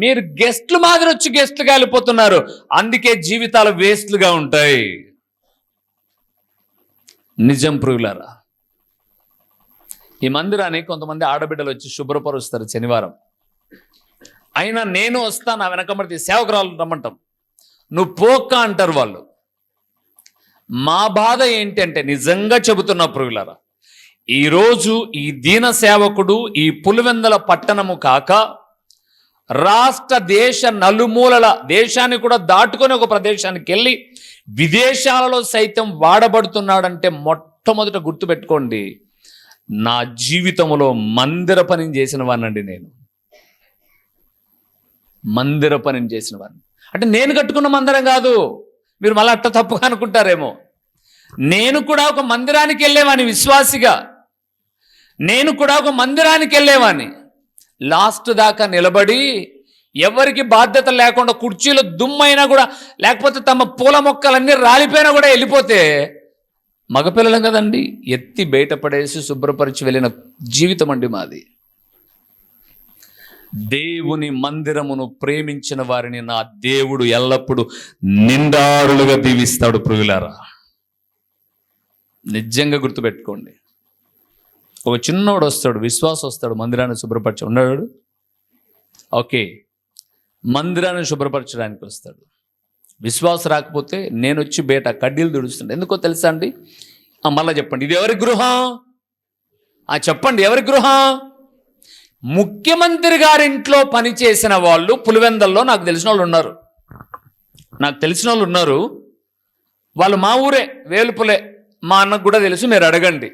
మీరు గెస్ట్లు మాదిరి వచ్చి గెస్ట్లుగా వెళ్ళిపోతున్నారు. అందుకే జీవితాలు వేస్ట్లుగా ఉంటాయి. నిజం ప్రియులారా ఈ మందిరాన్ని కొంతమంది ఆడబిడ్డలు వచ్చి శుభ్రపరుస్తారు శనివారం. అయినా నేను వస్తాను వెనకబడితే సేవకురాలు రమ్మంటాం. నువ్వు పోక్క అంటారు వాళ్ళు. మా బాధ ఏంటంటే నిజంగా చెబుతున్నా ప్రియులారా ఈరోజు ఈ దీన సేవకుడు ఈ పులివెందల పట్టణము కాక రాష్ట్ర దేశ నలుమూలల దేశాన్ని కూడా దాటుకొని ఒక ప్రదేశానికి వెళ్ళి విదేశాలలో సైతం వాడబడుతున్నాడంటే మొట్టమొదట గుర్తుపెట్టుకోండి నా జీవితంలో మందిర పని చేసిన వాడినండి నేను. మందిర పని చేసిన వాడిని. అంటే నేను కట్టుకున్న మందిరం కాదు మీరు మళ్ళీ అట్ట తప్పుగా అనుకుంటారేమో. నేను కూడా ఒక మందిరానికి వెళ్ళేవాని విశ్వాసిగా. నేను కూడా ఒక మందిరానికి వెళ్ళేవాని లాస్ట్ దాకా నిలబడి ఎవరికి బాధ్యత లేకుండా కుర్చీలో దుమ్మైనా కూడా లేకపోతే తమ పూల మొక్కలన్నీ రాలిపోయినా కూడా వెళ్ళిపోతే మగపిల్లలం కదండి. ఎత్తి బయటపడేసి శుభ్రపరిచి వెళ్ళిన జీవితం అండి మాది. దేవుని మందిరమును ప్రేమించిన వారిని నా దేవుడు ఎల్లప్పుడూ నిండారులుగా దీవిస్తాడు ప్రియులారా. నిజంగా గుర్తుపెట్టుకోండి. ఒక చిన్నోడు వస్తాడు విశ్వాసం వస్తాడు మందిరాన్ని శుభ్రపరచ ఉన్నాడు. ఓకే. మందిరాన్ని శుభ్రపరచడానికి వస్తాడు. విశ్వాసం రాకపోతే నేను వచ్చి బయట కడ్డీలు దుడుస్తుండే ఎందుకో తెలుసా అండి? మళ్ళీ మళ్ళా చెప్పండి. ఇది ఎవరి గృహం? ఆ చెప్పండి. ఎవరి గృహం? ముఖ్యమంత్రి గారింట్లో పనిచేసిన వాళ్ళు పులివెందల్లో నాకు తెలిసిన వాళ్ళు ఉన్నారు. నాకు తెలిసిన వాళ్ళు ఉన్నారు. వాళ్ళు మా ఊరే వేలుపులే. మా అన్నకు కూడా తెలుసు మీరు అడగండి.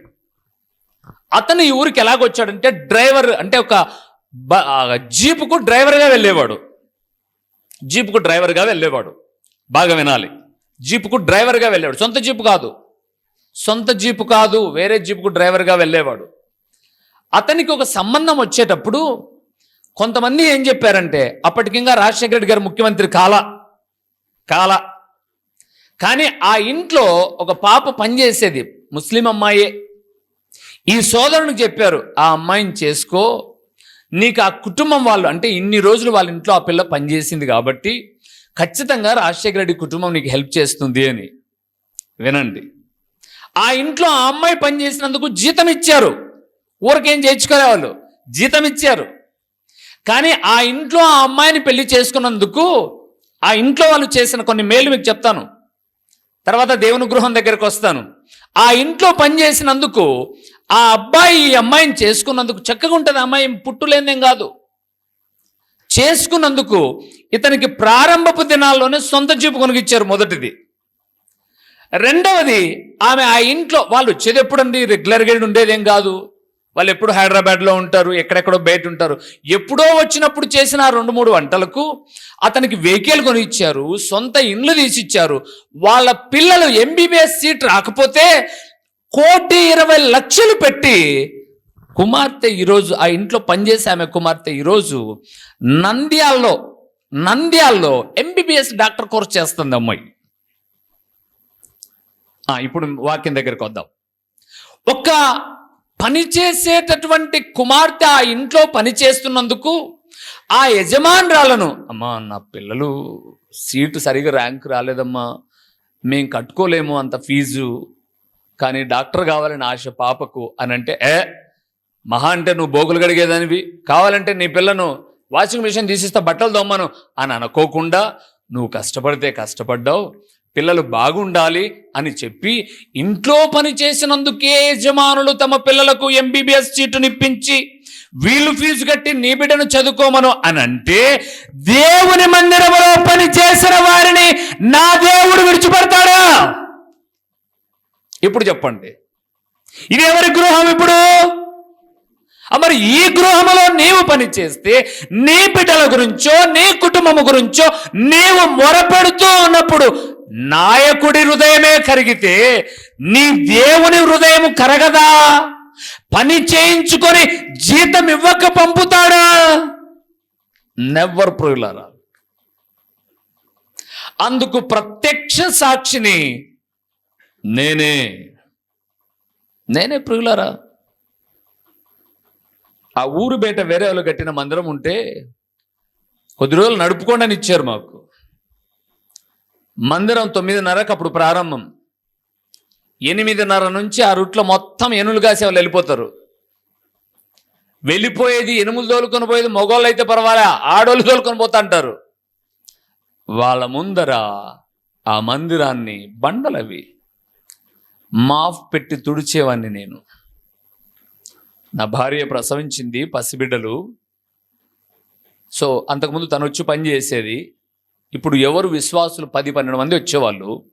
అతను ఈ ఊరికి ఎలాగొచ్చాడంటే డ్రైవర్ అంటే ఒక బ- జీపుకు డ్రైవర్గా వెళ్ళేవాడు. జీపుకు డ్రైవర్గా వెళ్ళేవాడు. బాగా వినాలి. జీపుకు డ్రైవర్గా వెళ్ళేవాడు. సొంత జీపు కాదు. సొంత జీపు కాదు వేరే జీపుకు డ్రైవర్గా వెళ్ళేవాడు. అతనికి ఒక సంబంధం వచ్చేటప్పుడు కొంతమంది ఏం చెప్పారంటే అప్పటికింగా రాజశేఖర రెడ్డి గారు ముఖ్యమంత్రి కాల కాల. కానీ ఆ ఇంట్లో ఒక పాప పనిచేసేది ముస్లిం అమ్మాయే. ఈ సోదరునికి చెప్పారు ఆ అమ్మాయిని చేసుకో. నీకు ఆ కుటుంబం వాళ్ళు అంటే ఇన్ని రోజులు వాళ్ళ ఇంట్లో ఆ పిల్ల పనిచేసింది కాబట్టి ఖచ్చితంగా రాజశేఖర రెడ్డి కుటుంబం నీకు హెల్ప్ చేస్తుంది అని వినండి. ఆ ఇంట్లో ఆ అమ్మాయి పనిచేసినందుకు జీతం ఇచ్చారు. ఊరికేం చేయించుకోలే వాళ్ళు జీతం ఇచ్చారు. కానీ ఆ ఇంట్లో ఆ అమ్మాయిని పెళ్ళి చేసుకున్నందుకు ఆ ఇంట్లో వాళ్ళు చేసిన కొన్ని మేలు మీకు చెప్తాను. తర్వాత దేవుని గృహం దగ్గరకు వస్తాను. ఆ ఇంట్లో పనిచేసినందుకు ఆ అబ్బాయి ఈ అమ్మాయిని చేసుకున్నందుకు చక్కగా ఉంటుంది. అమ్మాయి పుట్టులేదేం కాదు. చేసుకున్నందుకు ఇతనికి ప్రారంభపు దినాల్లోనే సొంత జీపు కొనుగిచ్చారు మొదటిది. రెండవది ఆమె ఆ ఇంట్లో వాళ్ళు వచ్చేది ఎప్పుడండి రెగ్యులర్గా ఉండేదేం కాదు. వాళ్ళు ఎప్పుడు హైదరాబాద్లో ఉంటారు ఎక్కడెక్కడో బయట ఉంటారు. ఎప్పుడో వచ్చినప్పుడు చేసిన ఆ రెండు మూడు వంటలకు అతనికి వెహికల్ కొనిచ్చారు సొంత ఇండ్లు తీసిచ్చారు. వాళ్ళ పిల్లలు ఎంబీబీఎస్ సీట్ రాకపోతే కోటి ఇరవై లక్షలు పెట్టి కుమార్తె ఈరోజు ఆ ఇంట్లో పనిచేసే ఆమె కుమార్తె ఈరోజు నంద్యాల్లో నంద్యాల్లో ఎంబీబీఎస్ డాక్టర్ కోర్స్ చేస్తుంది అమ్మాయి. ఇప్పుడు వాక్యం దగ్గరికి వద్దాం. ఒక పని చేసేటటువంటి కుమార్తె ఆ ఇంట్లో పని చేస్తున్నందుకు ఆ యజమానురాలను అమ్మా నా పిల్లలు సీటు సరిగా ర్యాంక్ రాలేదమ్మా మేము కట్టుకోలేము అంత ఫీజు కానీ డాక్టర్ కావాలని ఆశ పాపకు అని అంటే ఏ మహా అంటే నువ్వు బోగులు గడిగేదానివి కావాలంటే నీ పిల్లను వాషింగ్ మిషన్ తీసిస్తా బట్టలు దొమ్మను అని అనుకోకుండా నువ్వు కష్టపడితే కష్టపడ్డావు పిల్లలు బాగుండాలి అని చెప్పి ఇంట్లో పని చేసినందుకే యజమానులు తమ పిల్లలకు ఎంబీబీఎస్ సీటునిప్పించి వీళ్ళు ఫీజు కట్టి నీ బిడ్డను చదువుకోమను అని అంటే దేవుని మందిరం పని చేసిన వారిని నా దేవుడు విడిచిపెడతాడా ఇప్పుడు చెప్పండి. ఇది ఎవరి గృహం ఇప్పుడు? మరి ఈ గృహములో నీవు పని చేస్తే నీ బిడ్డల గురించో నీ కుటుంబము గురించో నీవు మొరపెడుతూ ఉన్నప్పుడు నాయకుడి హృదయమే కరిగితే నీ దేవుని హృదయం కరగదా? పని చేయించుకొని జీతం ఇవ్వక పంపుతాడా? నెవర్ ప్రియులారా అందుకు ప్రత్యక్ష సాక్షిని నేనే. నేనే ప్రియులారా. ఆ ఊరు బయట వేరే వాళ్ళు కట్టిన మందిరం ఉంటే కొద్ది రోజులు నడుపుకోండి అని ఇచ్చారు మాకు. మందిరం తొమ్మిదిన్నరకు అప్పుడు ప్రారంభం. ఎనిమిదిన్నర నుంచి ఆ రూట్లో మొత్తం ఎనులు కాసే వాళ్ళు వెళ్ళిపోతారు. వెళ్ళిపోయేది ఎనుములు తోలుకొని పోయేది మగవాళ్ళు అయితే పర్వాలే ఆడోళ్ళు తోలుకొని పోతా అంటారు. వాళ్ళ ముందర ఆ మందిరాన్ని బండలవి. మాఫ్ పెట్టి తుడిచేవాడిని నేను. నా భార్య ప్రసవించింది పసిబిడ్డలు. సో అంతకుముందు తను వచ్చి పని చేసేది. ఇప్పుడు ఎవరు విశ్వాసులు పది పన్నెండు మంది వచ్చేవాళ్ళు.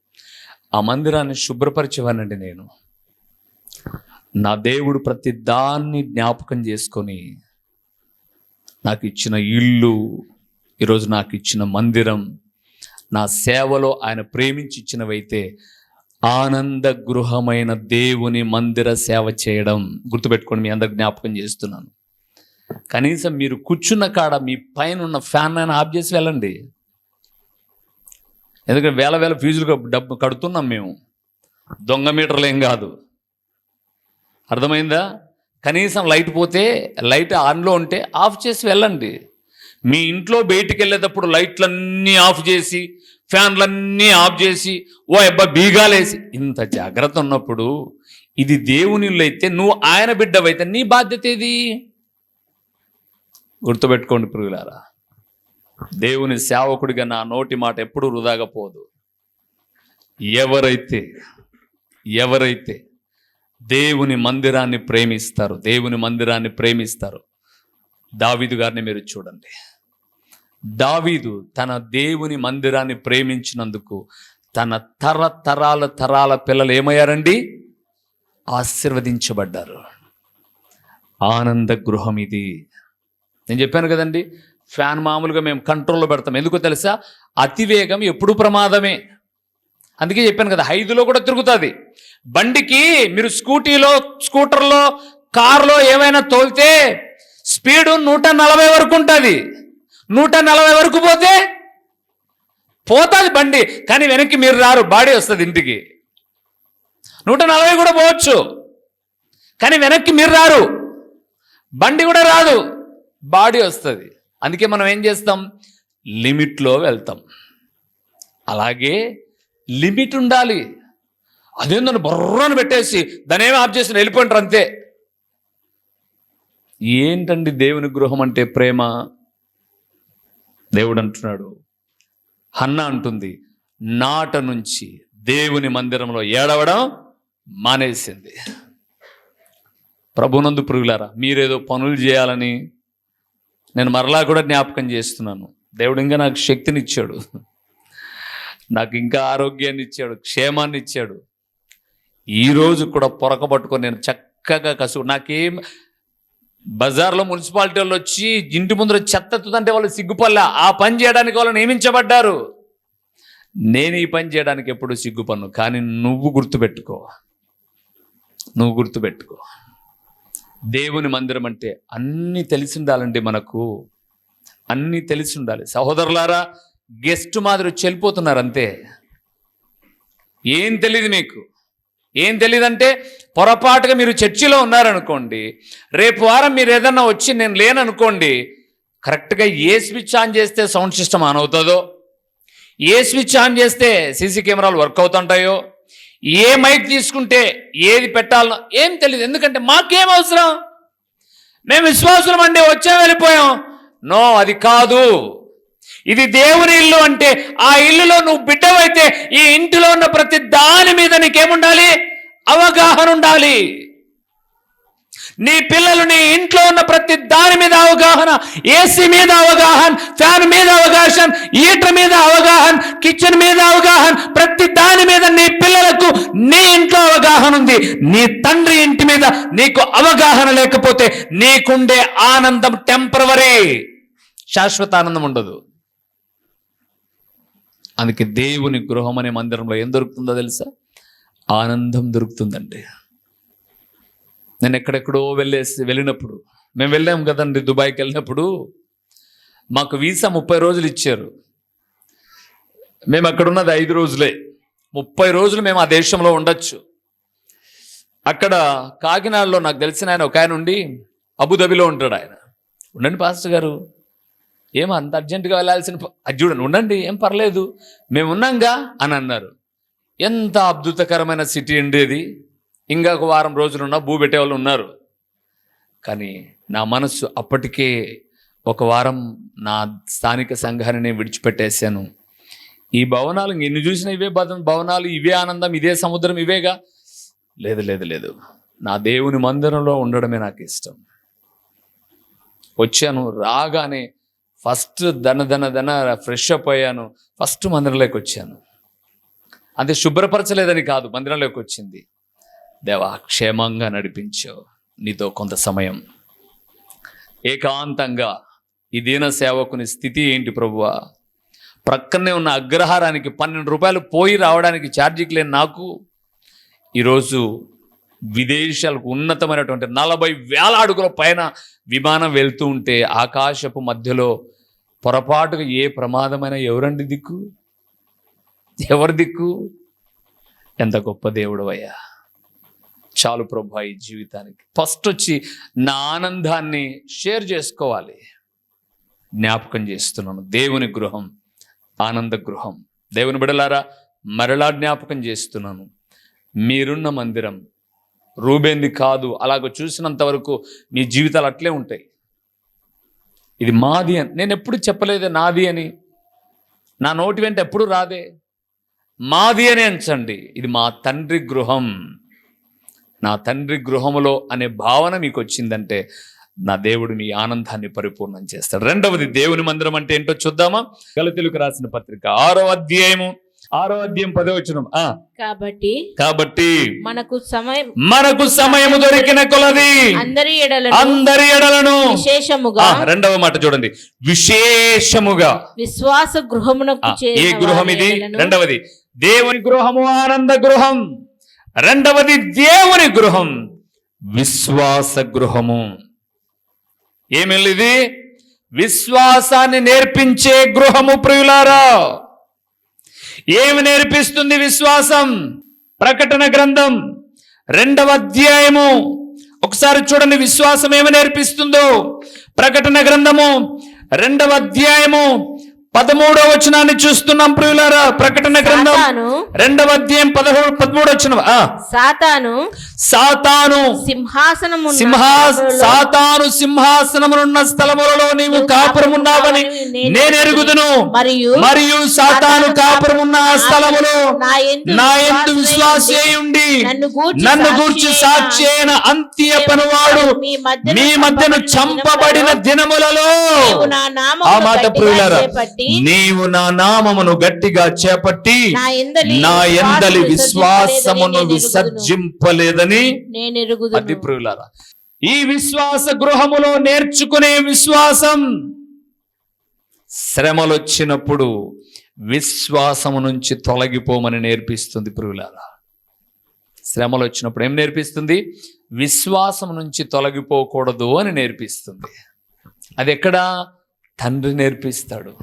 ఆ మందిరాన్ని శుభ్రపరిచేవానండి నేను. నా దేవుడు ప్రతి దాన్ని జ్ఞాపకం చేసుకొని నాకు ఇచ్చిన ఇల్లు ఈరోజు నాకు ఇచ్చిన మందిరం నా సేవలో ఆయన ప్రేమించి ఇచ్చినవైతే ఆనంద గృహమైన దేవుని మందిర సేవ చేయడం గుర్తుపెట్టుకోండి మీ అందరు జ్ఞాపకం చేస్తున్నాను. కనీసం మీరు కూర్చున్న కాడ మీ పైన ఉన్న ఫ్యాన్ అయినా ఆఫ్ చేసి వెళ్ళండి. ఎందుకంటే వేల వేల ఫీజులు డబ్బు కడుతున్నాం మేము. దొంగ మీటర్లు ఏం కాదు. అర్థమైందా? కనీసం లైట్ పోతే లైట్ ఆన్లో ఉంటే ఆఫ్ చేసి వెళ్ళండి. మీ ఇంట్లో బయటికి వెళ్ళేటప్పుడు లైట్లన్నీ ఆఫ్ చేసి ఫ్యాన్లన్నీ ఆఫ్ చేసి ఓ అబ్బా బీగాలేసి. ఇంత జాగ్రత్త ఉన్నప్పుడు ఇది దేవుని అయితే నువ్వు ఆయన బిడ్డవైతే నీ బాధ్యత ఏది? గుర్తుపెట్టుకోండి పురుగులారా దేవుని సేవకుడిగా నా నోటి మాట ఎప్పుడు వృధాగా పోదు. ఎవరైతే ఎవరైతే దేవుని మందిరాన్ని ప్రేమిస్తారు దేవుని మందిరాన్ని ప్రేమిస్తారు దావిదు గారిని మీరు చూడండి. దావీదు తన దేవుని మందిరాన్ని ప్రేమించినందుకు తన తరతరాల తరాల పిల్లలు ఏమయ్యారండి? ఆశీర్వదించబడ్డారు. ఆనంద గృహం ఇది. నేను చెప్పాను కదండి ఫ్యాన్ మామూలుగా మేము కంట్రోల్లో పెడతాం. ఎందుకో తెలుసా? అతివేగం ఎప్పుడు ప్రమాదమే. అందుకే చెప్పాను కదా ఐదులో కూడా తిరుగుతుంది. బండికి మీరు స్కూటీలో స్కూటర్లో కారులో ఏమైనా తోలితే స్పీడు నూట నలభై వరకు ఉంటుంది. నూట నలభై వరకు పోతే పోతుంది బండి కానీ వెనక్కి మీరు రారు బాడీ వస్తుంది ఇంటికి. నూట నలభై కూడా పోవచ్చు కానీ వెనక్కి మీరు రారు బండి కూడా రాదు బాడీ వస్తుంది. అందుకే మనం ఏం చేస్తాం? లిమిట్లో వెళ్తాం. అలాగే లిమిట్ ఉండాలి. అదేందని బొర్రను పెట్టేసి దాని ఏమి ఆఫ్ చేసి వెళ్ళిపోయింటారు అంతే. ఏంటండి దేవుని గృహం అంటే ప్రేమ? దేవుడు అంటున్నాడు హన్న అంటుంది నాట నుంచి దేవుని మందిరంలో ఏడవడం మానేసింది. ప్రభునందు పురుగులారా మీరేదో పనులు చేయాలని నేను మరలా కూడా జ్ఞాపకం చేస్తున్నాను. దేవుడు ఇంకా నాకు శక్తిని ఇచ్చాడు నాకు ఇంకా ఆరోగ్యాన్ని ఇచ్చాడు క్షేమాన్ని ఇచ్చాడు. ఈరోజు కూడా పొరక పట్టుకొని నేను చక్కగా కసు నాకేం బజార్లో మున్సిపాలిటీ వాళ్ళు వచ్చి ఇంటి ముందర చెత్త వాళ్ళు సిగ్గుపల్లా ఆ పని చేయడానికి వాళ్ళు నియమించబడ్డారు. నేను ఈ పని చేయడానికి ఎప్పుడు సిగ్గుపన్ను కానీ నువ్వు గుర్తుపెట్టుకో. నువ్వు గుర్తుపెట్టుకో. దేవుని మందిరం అంటే అన్నీ తెలిసి ఉండాలండి మనకు. అన్నీ తెలిసి ఉండాలి. సహోదరులారా గెస్ట్ మాదిరి చెల్లిపోతున్నారు అంతే. ఏం తెలియదు మీకు. ఏం తెలియదంటే పొరపాటుగా మీరు చర్చిలో ఉన్నారనుకోండి రేపు వారం మీరు ఏదన్నా వచ్చి నేను లేననుకోండి కరెక్ట్గా ఏ స్విచ్ ఆన్ చేస్తే సౌండ్ సిస్టమ్ ఆన్ అవుతుందో ఏ స్విచ్ ఆన్ చేస్తే సీసీ కెమెరాలు వర్క్ అవుతుంటాయో ఏ మైక్ తీసుకుంటే ఏది పెట్టాలనో ఏం తెలియదు ఎందుకంటే మాకేం అవసరం? మేము విశ్వాసం అండి వచ్చాం వెళ్ళిపోయాం. నో అది కాదు. ఇది దేవుని ఇల్లు అంటే ఆ ఇల్లులో నువ్వు బిడ్డవైతే ఈ ఇంటిలో ఉన్న ప్రతి దాని మీద నీకేముండాలి? అవగాహన ఉండాలి. నీ పిల్లలు నీ ఇంట్లో ఉన్న ప్రతి దాని మీద అవగాహన ఏసీ మీద అవగాహన ఫ్యాన్ మీద అవగాహన హీటర్ మీద అవగాహన కిచెన్ మీద అవగాహన ప్రతి దాని మీద నీ పిల్లలకు నీ ఇంట్లో అవగాహన ఉంది. నీ తండ్రి ఇంటి మీద నీకు అవగాహన లేకపోతే నీకుండే ఆనందం టెంపరవరీ శాశ్వత ఆనందం ఉండదు. అందుకే దేవుని గృహం అనే మందిరంలో ఏం దొరుకుతుందో తెలుసా? ఆనందం దొరుకుతుందండి. నేను ఎక్కడెక్కడో వెళ్ళేసి వెళ్ళినప్పుడు మేము వెళ్ళాం కదండి దుబాయ్కి వెళ్ళినప్పుడు మాకు వీసా ముప్పై రోజులు ఇచ్చారు. మేము అక్కడున్నది ఐదు రోజులే. ముప్పై రోజులు మేము ఆ దేశంలో ఉండొచ్చు. అక్కడ కాకినాడలో నాకు తెలిసిన ఆయన ఒక ఆయన ఉండి అబుదాబిలో ఉంటాడు ఆయన. ఉండండి పాస్టర్ గారు. ఏం అంత అర్జెంటుగా వెళ్ళాల్సిన చూడండి ఉండండి ఏం పర్లేదు. మేము ఉన్నాంగా అని అన్నారు. ఎంత అద్భుతకరమైన సిటీ అండి ఇంకా ఒక వారం రోజులున్న భూ పెట్టే వాళ్ళు ఉన్నారు. కానీ నా మనస్సు అప్పటికే ఒక వారం నా స్థానిక సంఘాన్ని నేను విడిచిపెట్టేశాను. ఈ భవనాలు ఎన్ని చూసినా ఇవే భవనాలు ఇవే ఆనందం ఇదే సముద్రం ఇవేగా? లేదు లేదు లేదు. నా దేవుని మందిరంలో ఉండడమే నాకు ఇష్టం. వచ్చాను రాగానే ఫస్ట్ దన దన దన ఫ్రెష్ అప్ అయ్యాను. ఫస్ట్ మందిరంలోకి వచ్చాను. అంతే శుభ్రపరచలేదని కాదు మందిరంలోకి వచ్చింది. దేవా క్షేమంగా నడిపించావు నీతో కొంత సమయం. ఏకాంతంగా ఈ దీన సేవకుని స్థితి ఏంటి ప్రభువా? ప్రక్కనే ఉన్న అగ్రహారానికి పన్నెండు రూపాయలు పోయి రావడానికి ఛార్జీకి లేని నాకు ఈరోజు విదేశాలకు ఉన్నతమైనటువంటి నలభై వేల అడుగుల పైన విమానం వెళ్తూ ఉంటే ఆకాశపు మధ్యలో పొరపాటుగా ఏ ప్రమాదమైన ఎవరండి దిక్కు? ఎవరి దిక్కు? ఎంత గొప్ప దేవుడు అయ్యా చాలు ప్రభు ఈ జీవితానికి. ఫస్ట్ వచ్చి నా ఆనందాన్ని షేర్ చేసుకోవాలి. జ్ఞాపకం చేస్తున్నాను. దేవుని గృహం ఆనంద గృహం. దేవుని బిడలారా మరలా జ్ఞాపకం చేస్తున్నాను. మీరున్న మందిరం రూబేంది కాదు. అలాగ చూసినంత వరకు మీ జీవితాలు అట్లే ఉంటాయి. ఇది మాది అని. నేను ఎప్పుడు చెప్పలేదు నాది అని. నా నోటి వెంట ఎప్పుడు రాదే. మాది అని అంచండి ఇది మా తండ్రి గృహం. నా తండ్రి గృహములో అనే భావన మీకు వచ్చిందంటే నా దేవుడు మీ ఆనందాన్ని పరిపూర్ణం చేస్తాడు. రెండవది దేవుని మందిరం అంటే ఏంటో చూద్దామా? గలతెలుగు రాసిన పత్రిక ఆరో అధ్యాయము ఆరో అధ్యాయం పదో వచనం. ఆ. కాబట్టి కాబట్టి మనకు సమయం మనకు సమయము దొరికిన కొలది. అందరి ఎడలను అందరి ఎడలను. విశేషముగా రెండవ మాట చూడండి. విశేషముగా. విశ్వాస గృహమునకు ఏ గృహం ఇది రెండవది దేవుని గృహము ఆనంద గృహం. రెండవది దేవుని గృహం. విశ్వాస గృహము. ఏమి ఇది విశ్వాసాన్ని నేర్పించే గృహము ప్రియులారా. ఏమి నేర్పిస్తుంది విశ్వాసం? ప్రకటన గ్రంథం రెండవ అధ్యాయము. ఒకసారి చూడండి విశ్వాసం ఏమి నేర్పిస్తుందో. ప్రకటన గ్రంథము రెండవ అధ్యాయము. పదమూడవ వచనాన్ని చూస్తున్నాం ప్రియులారా. ప్రకటన గ్రంథం రెండవ అధ్యాయం పదమూడు పదమూడు వచ్చిన సాతాను సాతాను. సింహాసనము సింహా సాతాను సింహాసనమునున్న స్థలములలో నీవు కాపురమున్నావని నేను ఎరుగుదును. మరియు మరియు సాతాను కాపురమున్న ఆ స్థలములో నా ఎందు విశ్వాసేయుండి నన్ను గూర్చి నన్ను గూర్చి సాక్షి అయిన అంత్య పనువాడు మీ మధ్యన చంపబడిన దినములలో ఆ మాట ప్రియులారా చేపట్టి, నీవు నా నామమును గట్టిగా చేపట్టి నా ఎందలి విశ్వాసమును విసర్జింపలేదని అది ప్రియులారా. ఈ విశ్వాస గృహములో నేర్చుకునే విశ్వాసం శ్రమలు వచ్చినప్పుడు విశ్వాసము నుంచి తొలగిపోమని నేర్పిస్తుంది ప్రియులారా. శ్రమలు వచ్చినప్పుడు ఏం నేర్పిస్తుంది? విశ్వాసం నుంచి తొలగిపోకూడదు అని నేర్పిస్తుంది. అది ఎక్కడ తండ్రి నేర్పిస్తాడు.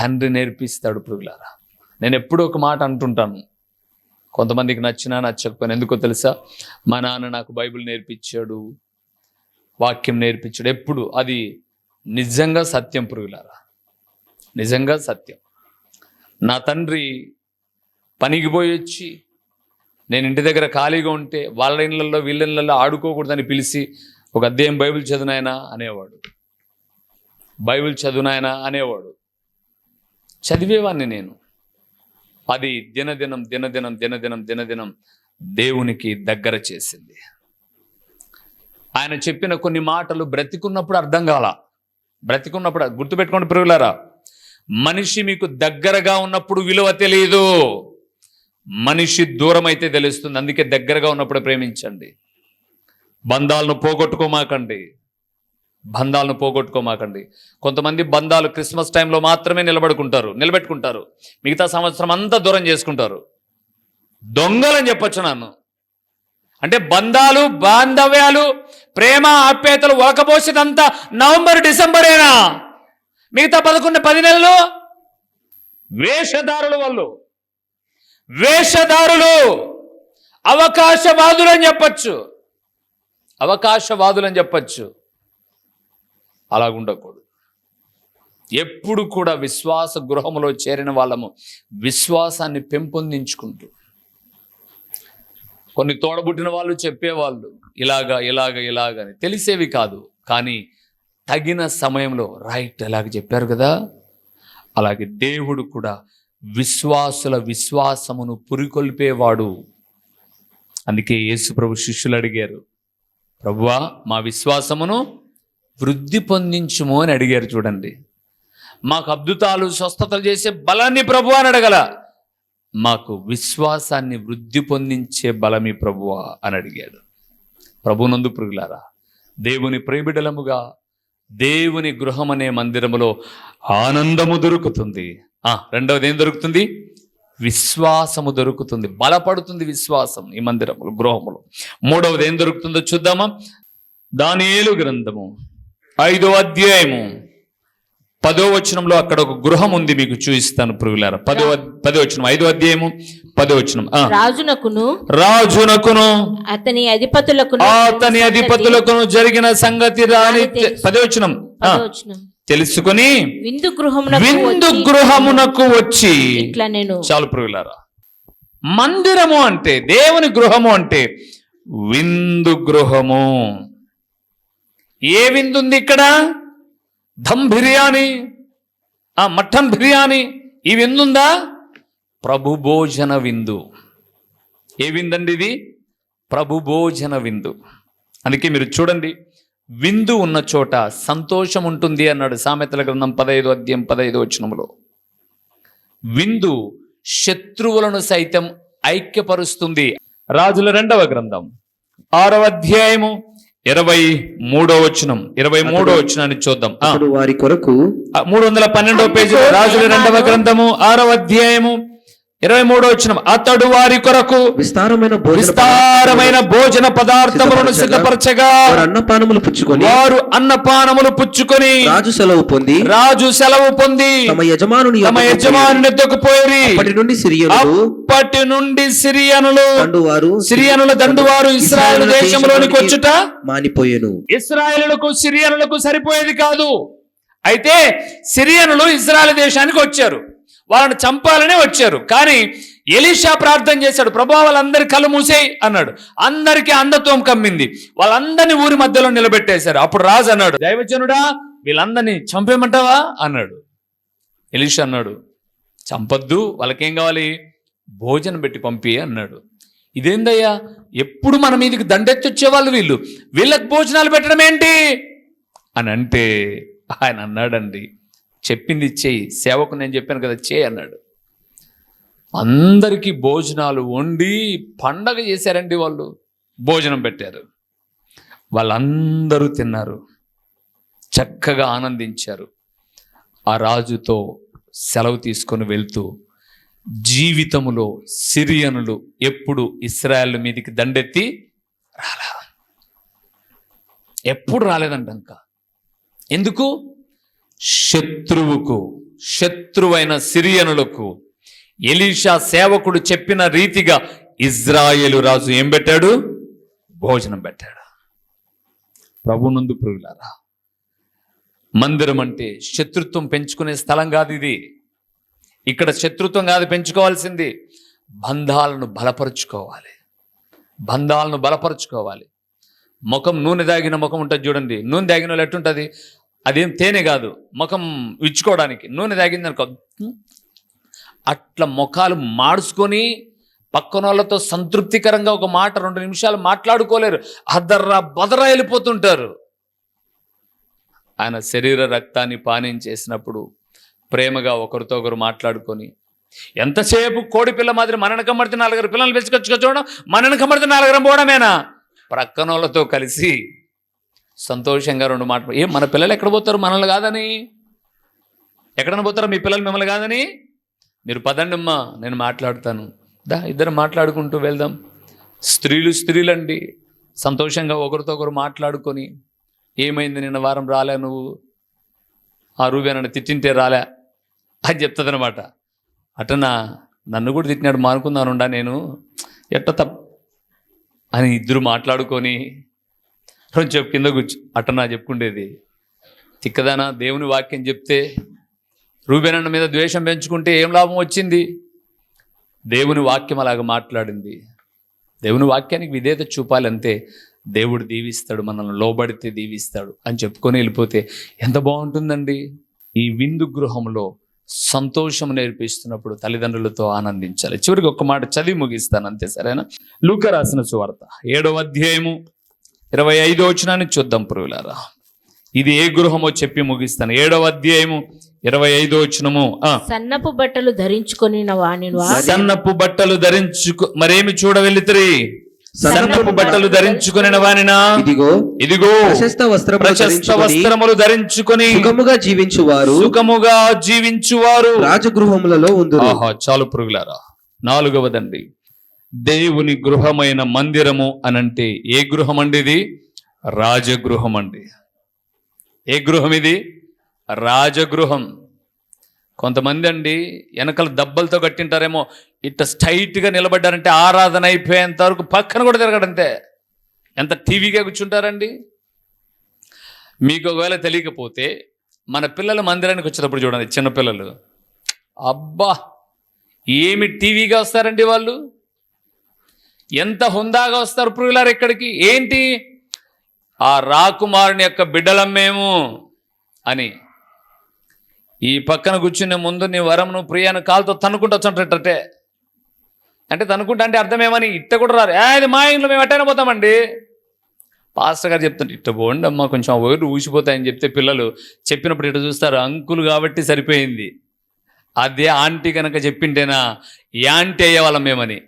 తండ్రి నేర్పిస్తాడు ప్రియులారా. నేను ఎప్పుడూ ఒక మాట అంటుంటాను. కొంతమందికి నచ్చినా నచ్చకపోయినా ఎందుకో తెలుసా? మా నాన్న నాకు బైబిల్ నేర్పించాడు వాక్యం నేర్పించాడు. ఎప్పుడు? అది నిజంగా సత్యం పురుగులారా నిజంగా సత్యం. నా తండ్రి పనికి పోయి వచ్చి నేను ఇంటి దగ్గర ఖాళీగా ఉంటే వాళ్ళ ఇళ్ళల్లో వీళ్ళ ఇళ్ళల్లో ఆడుకోకూడదని పిలిచి ఒక అధ్యాయం బైబిల్ చదువునాయనా అనేవాడు. బైబిల్ చదువునాయనా అనేవాడు. చదివేవాడిని నేను. అది దినదినం దినదినం దినదినం దినదినం దేవునికి దగ్గర చేసింది. ఆయన చెప్పిన కొన్ని మాటలు బ్రతికున్నప్పుడు అర్థం కాల. బ్రతికున్నప్పుడు గుర్తుపెట్టుకోండి ప్రియులారా మనిషి మీకు దగ్గరగా ఉన్నప్పుడు విలువ తెలియదు మనిషి దూరం అయితే తెలుస్తుంది అందుకే దగ్గరగా ఉన్నప్పుడు ప్రేమించండి. బంధాలను పోగొట్టుకోమాకండి. బంధాలను పోగొట్టుకోమాకండి. కొంతమంది బంధాలు క్రిస్మస్ టైంలో మాత్రమే నిలబడుకుంటారు నిలబెట్టుకుంటారు. మిగతా సంవత్సరం అంతా దూరం చేసుకుంటారు. దొంగలని చెప్పొచ్చు నన్ను. అంటే బంధాలు బాంధవ్యాలు ప్రేమ ఆప్యాయతలు ఒలకపోసేదంతా నవంబర్ డిసెంబరేనా? మిగతా పదకొండు పది నెలలు? వేషధారుల వాళ్ళు. వేషధారులు. అవకాశవాదులు అని చెప్పచ్చు. అవకాశవాదులు అని చెప్పచ్చు. అలాగుండకూడదు. ఎప్పుడు కూడా విశ్వాస గృహములో చేరిన వాళ్ళము విశ్వాసాన్ని పెంపొందించుకుంటూ కొన్ని తోడబుట్టిన వాళ్ళు చెప్పేవాళ్ళు ఇలాగా ఇలాగ ఇలాగని తెలిసేవి కాదు కానీ తగిన సమయంలో రైట్ ఎలాగ చెప్పారు కదా? అలాగే దేవుడు కూడా విశ్వాసుల విశ్వాసమును పురికొల్పేవాడు. అందుకే యేసు ప్రభు శిష్యులు అడిగారు ప్రభువా మా విశ్వాసమును వృద్ధి పొందించుము అని అడిగారు చూడండి. మాకు అద్భుతాలు స్వస్థతలు చేసే బలాన్ని ప్రభు అని అడగల. మాకు విశ్వాసాన్ని వృద్ధి పొందించే బలమి ప్రభువా అని అడిగాడు. ప్రభునందు పురుగులారా దేవుని ప్రేమిడలముగా దేవుని గృహం అనే మందిరములో ఆనందము దొరుకుతుంది. ఆ రెండవది ఏం దొరుకుతుంది? విశ్వాసము దొరుకుతుంది. బలపడుతుంది విశ్వాసం ఈ మందిరములు గృహములు. మూడవది ఏం దొరుకుతుందో చూద్దామా? దానియేలు గ్రంథము. ఐదో అధ్యాయము. పదో వచనంలో అక్కడ ఒక గృహం ఉంది మీకు చూపిస్తాను పురుగులారా పదో పదో వచనం. ఐదో అధ్యాయము పదో వచనం. రాజునకును రాజునకును అతని అధిపతులకును అతని అధిపతులకును జరిగిన సంగతి రాని పదో వచనం. తెలుసుకుని విందు గృహమునకు విందు వచ్చి గృహమునకు వచ్చి ఇట్లా నేను చాలు పురుగులారా మందిరము అంటే దేవుని గృహము అంటే విందు గృహము. ఏ విందు ఉంది ఇక్కడ? ధమ్ బిర్యానీ. ఆ మటన్ బిర్యానీ. ఈ విందుందా? ప్రభు భోజన విందు. ఏ విందండి ఇది? ప్రభు భోజన విందు. అందుకే మీరు చూడండి విందు ఉన్న చోట సంతోషం ఉంటుంది అన్నాడు సామెతల గ్రంథం పదహైదు అధ్యాయం పదహైదు వచనములో. విందు శత్రువులను సైతం ఐక్యపరుస్తుంది. రాజుల రెండవ గ్రంథం ఆరవ అధ్యాయము ఇరవై మూడో వచనం. ఇరవై మూడో వచనాన్ని చూద్దాం. వారి కొరకు మూడు వందల పన్నెండో పేజీ రాజుల రెండవ గ్రంథము ఆరవ అధ్యాయము ఇరవై మూడో వచనం అతడు వారి కొరకు విస్తారమైన విస్తారమైన భోజన పదార్థములను సిద్ధపరచగా అన్నపానములు పుచ్చుకొని వారు అన్నపానములు పుచ్చుకొని రాజు సెలవు పొంది రాజు సెలవు పొంది తమ యజమానుని తమ యజమాని ఎత్తుకుపోయి అప్పటి నుండి సిరియనులు అప్పటి నుండి సిరియనులు దండువారు సిరియనుల దండువారు ఇస్రాయేల్ దేశంలోనికి వచ్చుట మానిపోయెను. ఇస్రాయేలులకు సిరియనులకు సరిపోయేది కాదు. అయితే సిరియనులు ఇజ్రాయెల్ దేశానికి వచ్చారు. వాళ్ళని చంపాలనే వచ్చారు. కానీ ఎలీషా ప్రార్థన చేశాడు. ప్రభా వాళ్ళందరి కళ్ళు మూసేయి అన్నాడు. అందరికీ అంధత్వం కమ్మింది. వాళ్ళందరినీ ఊరి మధ్యలో నిలబెట్టేశారు. అప్పుడు రాజు అన్నాడు దైవజనుడా వీళ్ళందరినీ చంపేయమంటావా? అన్నాడు. ఎలీషా అన్నాడు చంపొద్దు వాళ్ళకేం కావాలి? భోజనం పెట్టి పంపి అన్నాడు. ఇదేందయ్యా? ఎప్పుడు మన మీదకి దండెత్తి వచ్చేవాళ్ళు వీళ్ళు? వీళ్ళకి భోజనాలు పెట్టడం ఏంటి? అని అంటే ఆయన అన్నాడండి చెప్పింది చేయి సేవకు నేను చెప్పాను కదా చేయి అన్నాడు. అందరికీ భోజనాలు వండి పండగ చేశారండి వాళ్ళు. భోజనం పెట్టారు. వాళ్ళందరూ తిన్నారు. చక్కగా ఆనందించారు. ఆ రాజుతో సెలవు తీసుకొని వెళ్తూ జీవితములో సిరియనులు ఎప్పుడు ఇస్రాయల్ మీదికి దండెత్తి రాలా. ఎప్పుడు రాలేదంట ఇంకా. ఎందుకు? శత్రువుకు శత్రువైన సిరియనులకు. ఎలీషా సేవకుడు చెప్పిన రీతిగా ఇజ్రాయేలు రాజు ఏం పెట్టాడు? భోజనం పెట్టాడు. ప్రభు నందు ప్రియులారా మందిరం అంటే శత్రుత్వం పెంచుకునే స్థలం కాదు ఇది. ఇక్కడ శత్రుత్వం కాదు పెంచుకోవాల్సింది. బంధాలను బలపరుచుకోవాలి. బంధాలను బలపరుచుకోవాలి. ముఖం నూనె దాగిన ముఖం ఉంటుంది చూడండి. నూనె దాగిన వాళ్ళు ఎట్టుంటుంది? అదేం తేనె కాదు ముఖం ఇచ్చుకోవడానికి నూనె తాగిందనుకో అనుకో అట్లా ముఖాలు మాడుచుకొని పక్కన వాళ్ళతో సంతృప్తికరంగా ఒక మాట రెండు నిమిషాలు మాట్లాడుకోలేరు. అదర్రా బదరా వెళ్ళిపోతుంటారు. ఆయన శరీర రక్తాన్ని పానీయం చేసినప్పుడు ప్రేమగా ఒకరితో ఒకరు మాట్లాడుకొని ఎంతసేపు కోడి పిల్ల మాదిరి మనని కమ్మడితే నలుగురు పిల్లలు పెంచుకొచ్చుకో చూడడం మనని కమ్మడితే నలుగురం పోవడమేనా ప్రక్కనోళ్ళతో కలిసి సంతోషంగా రెండు మాట ఏ మన పిల్లలు ఎక్కడ పోతారు? మనల్ని కాదని. ఎక్కడన్నా పోతారో? మీ పిల్లలు మిమ్మల్ని కాదని? మీరు పదండమ్మా నేను మాట్లాడతాను. దా ఇద్దరు మాట్లాడుకుంటూ వెళ్దాం. స్త్రీలు స్త్రీలండి. సంతోషంగా ఒకరితో ఒకరు మాట్లాడుకొని ఏమైంది నిన్న వారం రాలే నువ్వు? ఆ రూబే నన్ను తిట్టింటే రాలే అని చెప్తుంది అనమాట అటనా నన్ను కూడా తిట్టినాడు మానుకున్నానుండా నేను. ఎట్ట తప్ అని ఇద్దరు మాట్లాడుకొని కొంచెం కింద కూర్చు. అట్టనా చెప్పుకుండేది. తిక్కదానా? దేవుని వాక్యం చెప్తే రూబేనన్న మీద ద్వేషం పెంచుకుంటే ఏం లాభం వచ్చింది? దేవుని వాక్యం అలాగ మాట్లాడింది. దేవుని వాక్యానికి విధేయత చూపాలంతే దేవుడు దీవిస్తాడు మనల్ని లోబడితే దీవిస్తాడు అని చెప్పుకొని వెళ్ళిపోతే ఎంత బాగుంటుందండి? ఈ విందు గృహంలో సంతోషం నేర్పిస్తున్నప్పుడు తల్లిదండ్రులతో ఆనందించాలి. చివరికి ఒక మాట చదివి ముగిస్తాను అంతే సరేనా? లూక రాసిన సువార్త ఏడవ అధ్యాయము ఇరవై ఐదో వచనాన్ని చూద్దాం పురుగులారా ఇది ఏ గృహమో చెప్పి ముగిస్తాను. ఏడవ అధ్యాయము ఇరవై ఐదో వచనము. సన్నపు బట్టలు ధరించుకొని వాణిని సన్నపు బట్టలు ధరించుకు మరేమి చూడవెళ్ళితిరి సన్నపు బట్టలు ధరించుకుని వానినా? ఇదిగో ఇదిగో ప్రశస్త వస్త్రములు ప్రశస్త ధరించుకొని వస్త్రములు ధరించుకొని సుఖముగా జీవించువారు. సుఖముగా జీవించువారు. రాజగృహములలో ఉందురు. ఆహా చాలు పురుగులారా నాలుగవదండి. దేవుని గృహమైన మందిరము అనంటే ఏ గృహం అండి ఇది రాజగృహం అండి ఏ గృహం ఇది రాజగృహం. కొంతమంది అండి వెనకల దెబ్బలతో కట్టింటారేమో ఇట్ట స్ట్రైట్గా నిలబడ్డారంటే ఆరాధన అయిపోయేంత వరకు పక్కన కూడా తిరగడంతే. ఎంత టీవీగా కూర్చుంటారండి? మీకు ఒకవేళ తెలియకపోతే మన పిల్లలు మందిరానికి వచ్చేటప్పుడు చూడండి చిన్నపిల్లలు. అబ్బా! ఏమి టీవీగా వస్తారండి వాళ్ళు? ఎంత హుందాగా వస్తారు పురుగులారు ఇక్కడికి? ఏంటి? ఆ రాకుమారుని యొక్క బిడ్డలం మేము అని. ఈ పక్కన కూర్చునే ముందు నీ వరం నువ్వు ప్రియాను కాలుతో తనుకుంటూ వచ్చంటే అంటే తనుకుంటా అంటే అర్థమేమని? ఇట్ట కూడా రారు. అది మా ఇంట్లో మేము ఎట్టైనా పోతామండి? పాస్టర్ గారు చెప్తుంటే ఇట్ట పోండి అమ్మ కొంచెం ఆ ఊసిపోతాయని చెప్తే పిల్లలు చెప్పినప్పుడు ఇట్ట చూస్తారు అంకులు కాబట్టి సరిపోయింది. అదే ఆంటీ కనుక చెప్పింటేనా? Anti aunty అయ్యేవాళ్ళం మేమని.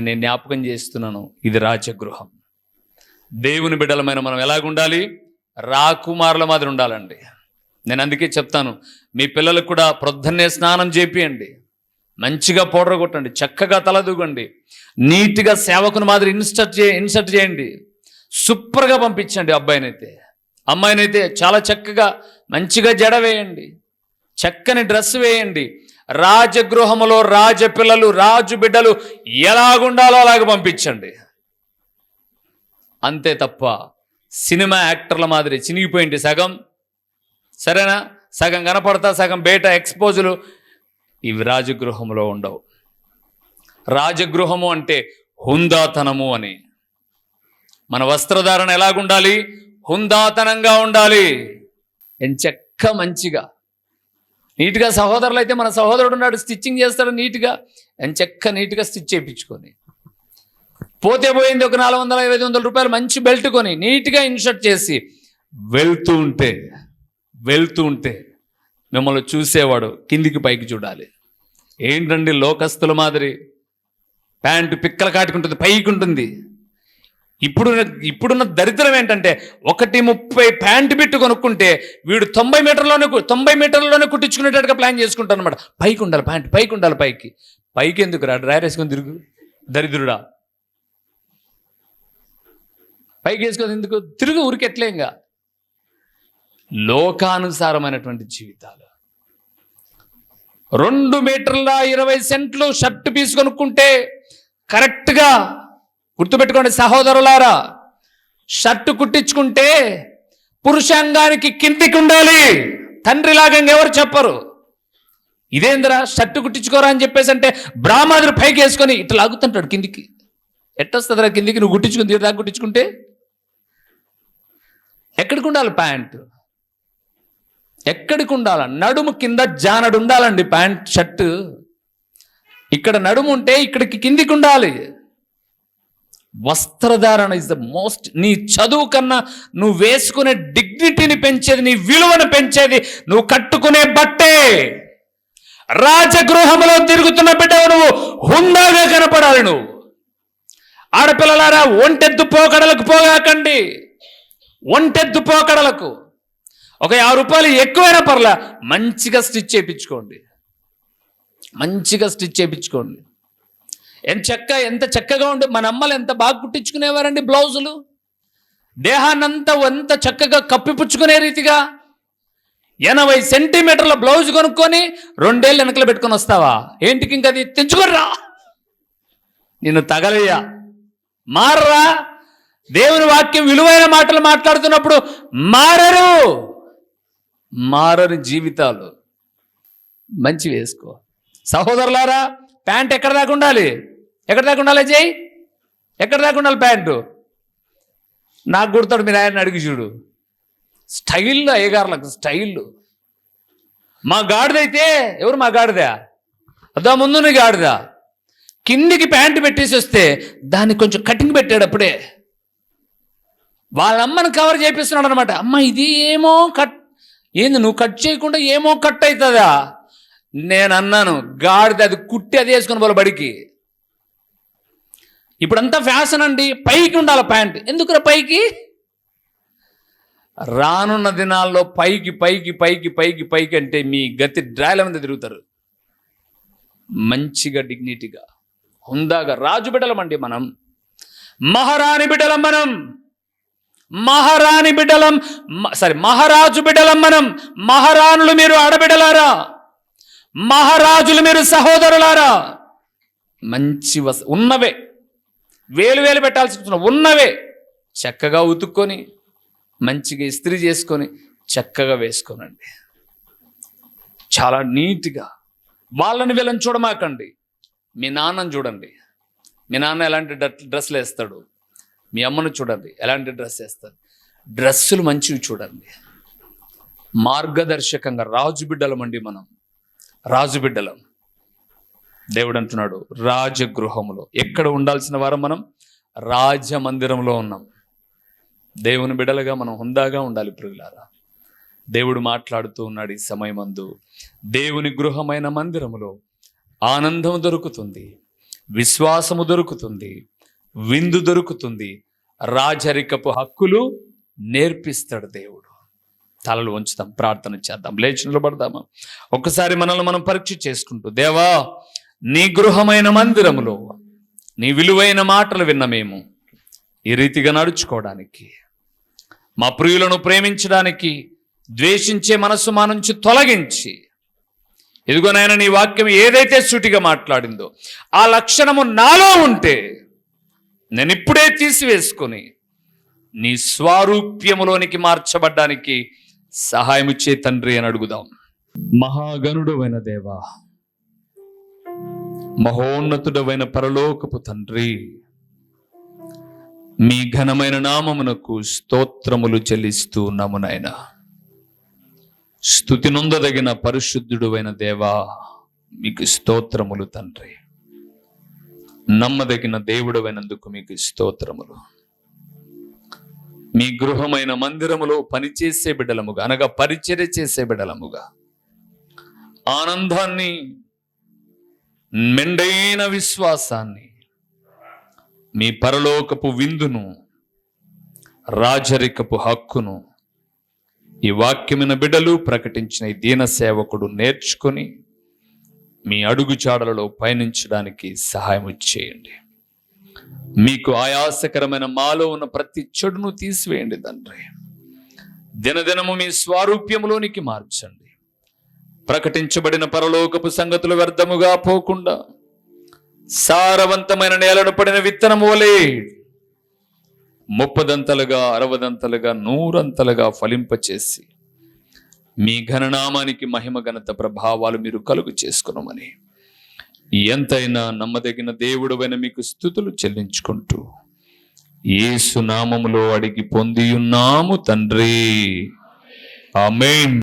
నేను జ్ఞాపకం చేస్తున్నాను. ఇది రాజగృహం. దేవుని బిడ్డలమైన మనం ఎలాగుండాలి? రాకుమారుల మాదిరి ఉండాలండి. నేను అందుకే చెప్తాను మీ పిల్లలకు కూడా ప్రొద్దున్నే స్నానం చేపియండి. మంచిగా పౌడర్ కొట్టండి చక్కగా తలదూగండి నీట్గా సేవకుని మాదిరి ఇన్స్టర్ట్ చే ఇన్సర్ట్ చేయండి. సూపర్గా పంపించండి అబ్బాయినైతే. అమ్మాయినైతే చాలా చక్కగా మంచిగా జడ వేయండి. చక్కని డ్రెస్ వేయండి. రాజగృహములో రాజపిల్లలు రాజు బిడ్డలు ఎలాగుండాలో అలాగ పంపించండి. అంతే తప్ప సినిమా యాక్టర్ల మాదిరి చినిగిపోయింది సగం. సరేనా? సగం కనపడతా సగం బయట ఎక్స్పోజులు ఇవి రాజగృహంలో ఉండవు. రాజగృహము అంటే హుందాతనము అని. మన వస్త్రధారణ ఎలాగుండాలి? హుందాతనంగా ఉండాలి. ఎంచక్క మంచిగా. నీట్గా సహోదరులు అయితే మన సహోదరుడు ఉన్నాడు స్టిచ్చింగ్ చేస్తాడు నీట్గా. ఎంచక్క నీట్గా స్టిచ్ చేయించుకొని. పోతే పోయింది ఒక నాలుగు వందల ఐదు వందల రూపాయలు మంచి బెల్ట్ కొని నీట్గా ఇన్షర్ట్ చేసి వెళ్తూ ఉంటే వెళ్తూ ఉంటే మిమ్మల్ని చూసేవాడు కిందికి పైకి చూడాలి. ఏంటండి లోకస్తుల మాదిరి? ప్యాంటు పిక్కల కాటుకుంటుంది పైకి ఉంటుంది ఇప్పుడు ఇప్పుడున్న దరిద్రం ఏంటంటే ఒకటి ముప్పై ప్యాంటు బిట్టు కొనుక్కుంటే వీడు తొంభై మీటర్లోనే తొంభై మీటర్లలోనే కుట్టించుకునేటట్టుగా ప్లాన్ చేసుకుంటాను అనమాట పైకి ఉండాలి ప్యాంట్ పైకి ఉండాలి పైకి. పైకి ఎందుకు రా? డ్రైవర్ వేసుకొని తిరుగు. దరిద్రుడా. పైకి వేసుకొని ఎందుకు? తిరుగు ఊరికెట్లేంగా లోకానుసారమైనటువంటి జీవితాలు. రెండు మీటర్ల ఇరవై సెంట్లు షర్ట్ పీస్ కొనుక్కుంటే కరెక్ట్గా గుర్తుపెట్టుకోండి సహోదరులారా షర్ట్ కుట్టించుకుంటే పురుషాంగానికి కిందికి ఉండాలి తండ్రిలాగా ఎవరు చెప్పరు. ఇదేందిరా షర్ట్ కుట్టించుకోరా అని చెప్పేసి అంటే బ్రాహ్మణుడు పైకి వేసుకొని ఇట్లా లాగుతుంటాడు కిందికి. ఎట్టొస్తుందిరా కిందికి నువ్వు గుట్టించుకుని తీరు దాకా గుట్టించుకుంటే ఎక్కడికి ఉండాలి ప్యాంటు? ఎక్కడికి ఉండాల నడుము కింద జానడు ఉండాలండి ప్యాంట్ షర్టు. ఇక్కడ నడుము ఉంటే ఇక్కడికి కిందికి ఉండాలి వస్త్రధారణ ఇస్ ద మోస్ట్ నీ చదువు కన్నా నువ్వు వేసుకునే డిగ్నిటీని పెంచేది నీ విలువను పెంచేది నువ్వు కట్టుకునే బట్టే. రాజగృహంలో తిరుగుతున్న బిడ్డవు నువ్వు హుందాగా కనపడాలి నువ్వు. ఆడపిల్లలారా ఒంటెద్దు పోకడలకు పోగాకండి. ఒంటెద్దు పోకడలకు. ఒక యాభై రూపాయలు ఎక్కువైనా పర్లా మంచిగా స్టిచ్ చేయించుకోండి. మంచిగా స్టిచ్ చేయించుకోండి. ఎంత చక్క ఎంత చక్కగా ఉండే మన అమ్మలు ఎంత బాగా కుట్టించుకునేవారండి బ్లౌజులు? దేహాన్నంతా ఎంత చక్కగా కప్పిపుచ్చుకునే రీతిగా? ఎనభై సెంటీమీటర్ల బ్లౌజ్ కొనుక్కొని రెండేళ్ళు వెనకలు పెట్టుకొని వస్తావా? ఏంటికి ఇంకా అది? తెచ్చుకోర్రా నిన్ను తగలయ్యా. మారరా. దేవుని వాక్యం విలువైన మాటలు మాట్లాడుతున్నప్పుడు మారరు. మారని జీవితాలు. మంచి వేసుకో. సహోదరులారా ప్యాంట్ ఎక్కడ దాకా ఉండాలి? ఎక్కడ దాకా ఉండాలి చేయి ఎక్కడ దాకా ఉండాలి ప్యాంటు? నాకు కుడతాడు మీరు ఆయన అడిగి చూడు. స్టైల్ అయ్యగారులకు స్టైల్. మా గాడిదైతే ఎవరు మా గాడిదా? అదా ముందు గాడిదా. కిందికి ప్యాంటు పెట్టేసి వస్తే దాన్ని కొంచెం కటింగ్ పెట్టాడు అప్పుడే. వాళ్ళ అమ్మని కవర్ చేపిస్తున్నాడు అనమాట అమ్మ ఇది ఏమో కట్ ఏంది నువ్వు కట్ చేయకుండా ఏమో కట్ అవుతుందా? నేను అన్నాను గాడిద అది కుట్టి అది వేసుకుని పోలే బడికి. ఇప్పుడంతా ఫ్యాషన్ అండి. పైకి ఉండాలి ప్యాంట్. ఎందుకురా పైకి? రానున్న దినాల్లో పైకి పైకి పైకి పైకి పైకి అంటే మీ గతి డ్రాయల మీద తిరుగుతారు. మంచిగా డిగ్నిటీగా హుందాగా. రాజు బిడ్డలమండి మనం. మహారాణి బిడ్డలం మనం. మహారాణి బిడ్డలం. సారీ మహారాజు బిడ్డలం మనం. మహారాణులు మీరు ఆడబిడ్డలారా? మహారాజులు మీరు సహోదరులారా? మంచి వస ఉన్నవే. వేలు వేలు పెట్టాల్సి వస్తున్న. ఉన్నవే. చక్కగా ఉతుక్కొని మంచిగా ఇస్త్రీ చేసుకొని చక్కగా వేసుకోనండి. చాలా నీట్గా. వాళ్ళని వీళ్ళని చూడమాకండి. మీ నాన్నని చూడండి. మీ నాన్న ఎలాంటి డ్రెస్సులు వేస్తాడు? మీ అమ్మను చూడండి. ఎలాంటి డ్రెస్ వేస్తారు డ్రెస్సులు మంచివి చూడండి. మార్గదర్శకంగా రాజు బిడ్డలమండి మనం. రాజు బిడ్డలం. దేవుడు అంటున్నాడు రాజగృహములో. ఎక్కడ ఉండాల్సిన వారం మనం? రాజమందిరంలో ఉన్నాం. దేవుని బిడలుగా మనం హుందాగా ఉండాలి ప్రియులారా. దేవుడు మాట్లాడుతూ ఉన్నాడు ఈ సమయమందు. దేవుని గృహమైన మందిరములో ఆనందం దొరుకుతుంది విశ్వాసము దొరుకుతుంది విందు దొరుకుతుంది. రాజరికపు హక్కులు నేర్పిస్తాడు దేవుడు. తలలు ఉంచుదాం ప్రార్థన చేద్దాం లేచి నిలబడదామా? ఒకసారి మనల్ని మనం పరీక్ష చేసుకుంటూ దేవా నీ గృహమైన మందిరములో నీ విలువైన మాటలు విన్న మేము ఈ రీతిగా నడుచుకోవడానికి మా ప్రియులను ప్రేమించడానికి ద్వేషించే మనస్సు మా నుంచి తొలగించి ఇదిగోనైనా నీ వాక్యం ఏదైతే సూటిగా మాట్లాడిందో ఆ లక్షణము నాలో ఉంటే నేను ఇప్పుడే తీసివేసుకొని నీ స్వారూప్యములోనికి మార్చబడ్డానికి సహాయం ఇచ్చే తండ్రి అని అడుగుదాం. మహాగనుడమైన దేవా మహోన్నతుడమైన పరలోకపు తండ్రి. మీ ఘనమైన నామమునకు స్తోత్రములు చెల్లిస్తూ నమునైనా స్థుతి నొందదగిన పరిశుద్ధుడువైన దేవా మీకు స్తోత్రములు తండ్రి. నమ్మదగిన దేవుడవైనందుకు మీకు స్తోత్రములు. మీ గృహమైన మందిరములో పనిచేసే బిడ్డలముగా అనగా పరిచర్య చేసే బిడ్డలముగా ఆనందాన్ని మెండైన విశ్వాసాన్ని మీ పరలోకపు విందును రాజరికపు హక్కును ఈ వాక్యమైన బిడ్డలు ప్రకటించిన ఈ దీన సేవకుడు నేర్చుకొని మీ అడుగుచాడలలో పయనించడానికి సహాయం చేయండి. మీకు ఆయాసకరమైన మాలో ఉన్న ప్రతి చెడును తీసివేయండి తండ్రి. దినదినము మీ స్వారూప్యములోనికి మార్చండి. ప్రకటించబడిన పరలోకపు సంగతులు వ్యర్థముగా పోకుండా సారవంతమైన నేలను పడిన విత్తనము వలె ముప్పదంతలుగా అరవదంతలుగా నూరంతలుగా ఫలింపచేసి మీ ఘననామానికి మహిమ ఘనత ప్రభావాలు మీరు కలుగు చేసుకునమని. ఎంతైనా నమ్మదగిన దేవుడవైన మీకు స్థుతులు చెల్లించుకుంటూ ఏసునామములో అడిగి పొందియున్నాము తండ్రి. ఆమెన్.